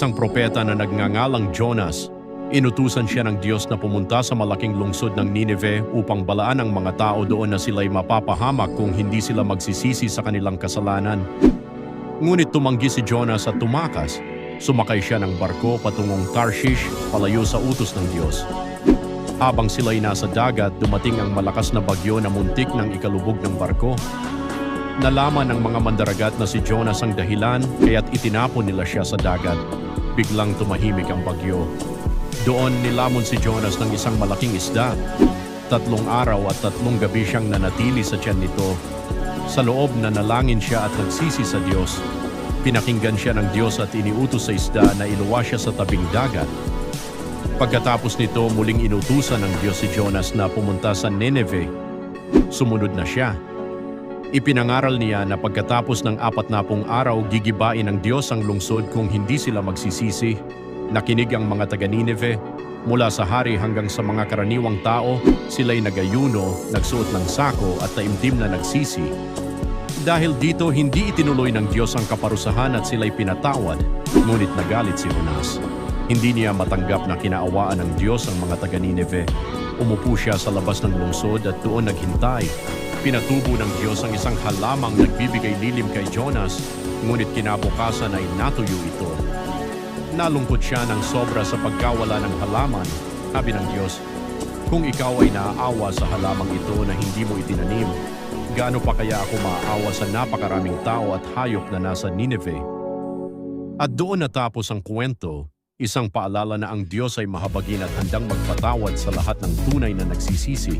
Isang propeta na nagngangalang Jonas. Inutusan siya ng Diyos na pumunta sa malaking lungsod ng Nineveh upang balaan ang mga tao doon na sila'y mapapahamak kung hindi sila magsisisi sa kanilang kasalanan. Ngunit tumanggi si Jonas at tumakas. Sumakay siya ng barko patungong Tarshish, palayo sa utos ng Diyos. Habang sila'y nasa dagat, dumating ang malakas na bagyo na muntik ng ikalubog ng barko. Nalaman ng mga mandaragat na si Jonas ang dahilan kaya't itinapon nila siya sa dagat. Biglang tumahimik ang bagyo. Doon nilamon si Jonas ng isang malaking isda. Tatlong araw at tatlong gabi siyang nanatili sa tiyan nito. Sa loob na nalangin siya at nagsisi sa Diyos. Pinakinggan siya ng Diyos at iniutos sa isda na iluwa siya sa tabing dagat. Pagkatapos nito, muling inutusan ng Diyos si Jonas na pumunta sa Nineveh. Sumunod na siya. Ipinangaral niya na pagkatapos ng apat na pung araw, gigibain ng Diyos ang lungsod kung hindi sila magsisisi. Nakinig ang mga taga Nineveh. Mula sa hari hanggang sa mga karaniwang tao, sila'y nagayuno, nagsuot ng sako at taimtim na nagsisi. Dahil dito, hindi itinuloy ng Diyos ang kaparusahan at sila'y pinatawad, ngunit nagalit si Jonas. Hindi niya matanggap na kinaawaan ng Diyos ang mga taga Nineveh. Umupo siya sa labas ng lungsod at doon naghintay. Pinatubo ng Diyos ang isang halamang nagbibigay lilim kay Jonas, ngunit kinabukasan ay natuyo ito. Nalungkot siya ng sobra sa pagkawala ng halaman. Sabi ng Diyos, Kung ikaw ay naaawa sa halamang ito na hindi mo itinanim, gaano pa kaya ako maaawa sa napakaraming tao at hayop na nasa Nineveh? At doon natapos ang kwento, isang paalala na ang Diyos ay mahabagin at handang magpatawad sa lahat ng tunay na nagsisisi.